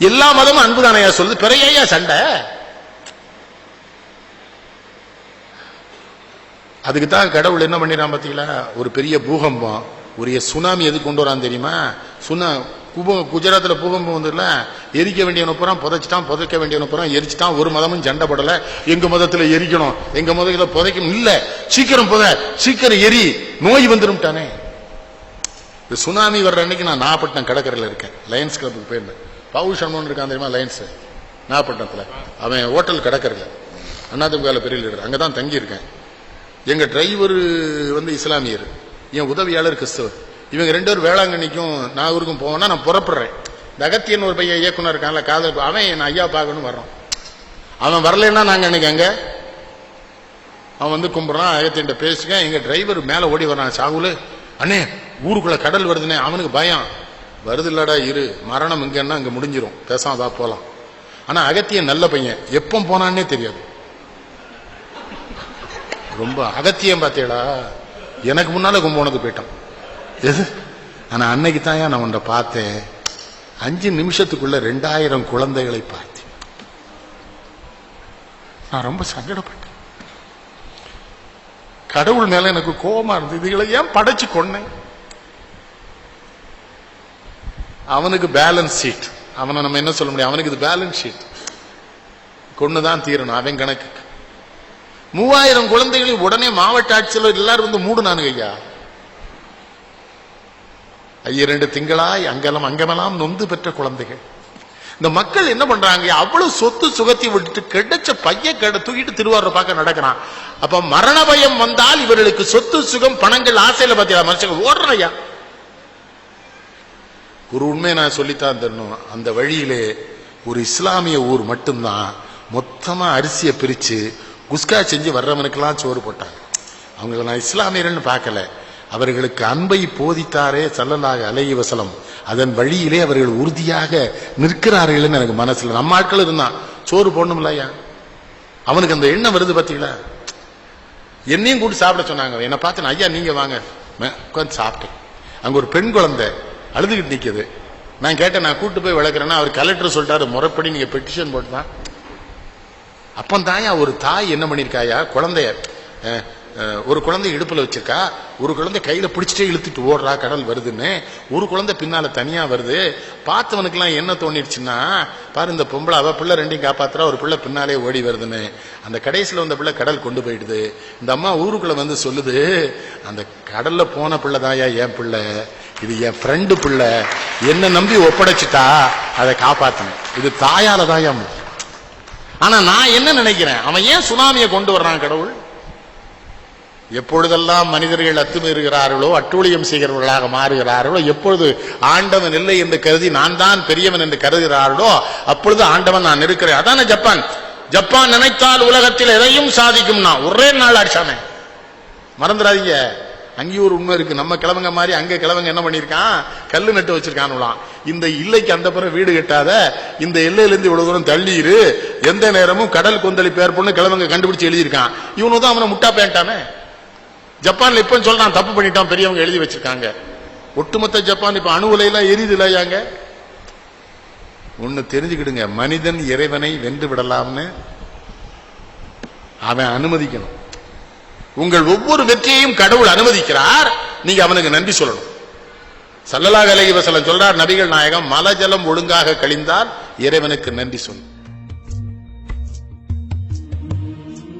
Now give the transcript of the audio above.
எல்லா மதமும் அன்பு தானையா சொல்லுது? பிறையா சண்டை. அதுக்கு தான் கடவுள் என்ன பண்ணிடான் பார்த்தீங்களா ஒரு பெரிய பூகம்பம் ஒரு சுனாமி எதுக்கு கொண்டு வரான் தெரியுமா? சுனா குப குஜராத்தில் பூகம்பம் வந்துடல எரிக்க வேண்டியவன பூரா புதைச்சிட்டான் புதைக்க வேண்டியவன பூரா எரிச்சிட்டான் ஒரு மதமும் சண்டை படல. எங்க மதத்தில் எரிக்கணும் எங்க மதத்தில் புதைக்கணும் இல்லை. சீக்கிரம் புத சீக்கிரம் எரி. நோய் வந்துடும் இந்த சுனாமி வர்ற அன்னைக்கு நான் நாகப்பட்டினம் கடற்கரையில் இருக்கேன். லயன்ஸ் கிளப்புக்கு போயிருந்தேன். பவு சண்முகன் இருக்கான் தெரியுமா லைன்ஸ் நாகப்பட்டினத்தில். அவன் ஹோட்டல் கடற்கரையில் அண்ணாதிமுகவில் பெரிய லீடர் அங்கே தான் தங்கியிருக்கேன். எங்கள் டிரைவர் வந்து இஸ்லாமியர். என் உதவியாளர் கிறிஸ்தவர். இவங்க ரெண்டு பேரும் வேளாங்கண்ணிக்கும் நாகூருக்கும் போவோம்னா நான் புறப்படுறேன். தகத்தியன் ஒரு பையன் இயக்குனர் இருக்கான்ல காதல் அவன் என் ஐயா பார்க்கணும் வர்றான். அவன் வரலைன்னா நாங்கள் அன்னைக்கு அங்கே அவன் வந்து கும்பிட்றான் அகத்தியன்ட்ட பேசிக்க எங்கள் டிரைவர் மேலே ஓடி வரான் சாகுலு. அண்ணே ஊருக்குள்ள கடல் வருதுன்னே அவனுக்கு பயம். வருது இல்லடா இரு மரணம் இங்கன்னா அங்க முடிஞ்சிரும். பேசாம போகலாம் போலாம். ஆனா அகத்தியன் நல்ல பையன். எப்போ போனான்னே தெரியாது. ரொம்ப அகத்தியம் பார்த்தேடா எனக்கு முன்னால கும்போனது போயிட்டான். எது? ஆனா அன்னைக்கு தான் நான் உன்னை பார்த்தேன். அஞ்சு நிமிஷத்துக்குள்ள ரெண்டாயிரம் குழந்தைகளை பார்த்தேன். நான் ரொம்ப சங்கடப்பட்டேன். கடவுள் மேல எனக்கு கோபமா இருந்தது. இதுகளை ஏன் படைச்சு கொன்னேன்? அவனுக்கு பேலன்ஸ் ஷீட் அவனை நம்ம என்ன சொல்ல முடியும்? அவனுக்கு இது பேலன்ஸ் ஷீட் கொண்டுதான் தீரணும் அவன் கணக்கு. மூவாயிரம் குழந்தைகளை உடனே மாவட்ட ஆட்சியில் எல்லாரும் வந்து மூடுனானுங்க ஐயா. ஐயரெண்டு திங்களாய் அங்கலம் அங்கமெல்லாம் நொந்து பெற்ற குழந்தைகள். இந்த மக்கள் என்ன பண்றாங்க? அவ்வளவு சொத்து சுகத்தை விட்டுட்டு கிடைச்ச பைய கடை தூக்கிட்டு திருவாரூர் பார்க்க நடக்கிறான். அப்ப மரண பயம் வந்தால் இவர்களுக்கு சொத்து சுகம் பணங்கள் ஆசையில பாத்தீங்களா? மனுஷங்க ஓடுறான் ஐயா. ஒரு உண்மையை நான் சொல்லித்தான் தரணும். அந்த வழியிலே ஒரு இஸ்லாமிய ஊர் மட்டும்தான் மொத்தமாக அரிசியை பிரித்து குஸ்கா செஞ்சு வர்றவனுக்கெல்லாம் சோறு போட்டாங்க. அவங்க நான் இஸ்லாமியர்னு பார்க்கல. அவர்களுக்கு அன்பை போதித்தாரே சல்லலாக அலைய வசலம் அதன் வழியிலே அவர்கள் உறுதியாக நிற்கிறார்கள்னு எனக்கு மனசில் நம்ம ஆட்கள் இருந்தான் சோறு போடணும்ல ஐயா? அவனுக்கு அந்த எண்ணம் வருது பார்த்தீங்களா என்னையும் கூட்டி சாப்பிட சொன்னாங்க. என்னை பார்த்து நான், ஐயா நீங்க வாங்க. உட்காந்து சாப்பிட்டேன். அங்கே ஒரு பெண் குழந்தை அழுதுகிட்டு நிற்குது நான் கேட்டேன் நான் கூட்டு போய் விளக்குறேன்னா அவர் கலெக்டர் சொல்லிட்டாரு முறைப்படி நீங்கள் பெட்டிஷன் போட்டுதான். அப்போ தாயா ஒரு தாய் என்ன பண்ணியிருக்காயா குழந்தைய ஒரு குழந்தை இடுப்பில் வச்சிருக்கா? ஒரு குழந்தை கையில் பிடிச்சிட்டே இழுத்துட்டு ஓடுறா கடல் வருதுன்னு. ஒரு குழந்தை பின்னால் தனியாக வருது. பார்த்தவனுக்கெல்லாம் என்ன தோணிடுச்சுன்னா பாரு இந்த பொம்பளை அவள் பிள்ளை ரெண்டையும் காப்பாத்துறா ஒரு பிள்ளை பின்னாலே ஓடி வருதுன்னு. அந்த கடைசியில் வந்த பிள்ளை கடல் கொண்டு போயிடுது. இந்த அம்மா ஊருக்குள்ளே வந்து சொல்லுது அந்த கடலில் போன பிள்ளை தாயா என் பிள்ளை. இது என் ஃப்ரெண்டு பிள்ளை. என்ன நம்பி ஒப்படைச்சிட்டா அதை காப்பாத்தினேன் இது தாயால தாயா ஆனா நான் என்ன நினைக்கிறேன்? அவன் ஏன் சுனாமியை கொண்டு வர்றான் கடவுள்? எப்பொழுதெல்லாம் மனிதர்கள் அத்துமீறுகிறார்களோ அட்டூழியம் செய்கிறவர்களாக மாறுகிறார்களோ எப்பொழுது ஆண்டவன் இல்லை என்று கருதி நான் தான் பெரியவன் என்று கருதுகிறார்களோ அப்பொழுது ஆண்டவன் நான் இருக்கிறேன். அதான ஜப்பான்? ஜப்பான் நினைத்தால் உலகத்தில் எதையும் சாதிக்கும்னா ஒரே நாள் அடிச்சானே. மறந்துடாதீங்க. அங்கேயும் ஒரு உண்மை இருக்கு. நம்ம கிழவங்க மாதிரி அங்க கிழவங்க என்ன பண்ணிருக்கான் கல்லு நட்டு வச்சிருக்கானுலாம் இந்த இல்லைக்கு அந்த பிறகு வீடு கட்டாத இந்த எல்லையிலிருந்து இவ்வளவு தூரம் தள்ளிரு எந்த நேரமும் கடல் கொந்தளிப்பு ஏற்படும் கிழவங்க கண்டுபிடிச்சு எழுதியிருக்கான். இவனு தான் அவனை முட்டா பேண்டானே? ஜப்பான்ல இப்ப சொல்றான் தப்பு பண்ணிட்டான் பெரியவங்க எழுதி வச்சிருக்காங்க. ஒட்டுமொத்த ஜப்பான் இப்ப அணு உலையெல்லாம் எரியுது இல்லையாங்க ஒன்னு தெரிஞ்சுக்கிடுங்க. மனிதன் இறைவனை வென்று விடலாம்னு அவன் அனுமதிக்கணும். உங்கள் ஒவ்வொரு வெற்றியையும் கடவுள் அனுமதிக்கிறார். நீங்க அவனுக்கு நன்றி சொல்லணும். சல்லலாக அலகி வசலம் சொல்றார் நபிகள் நாயகம் மலஜலம் ஒழுங்காக கழிந்தால் இறைவனுக்கு நன்றி சொல்லணும்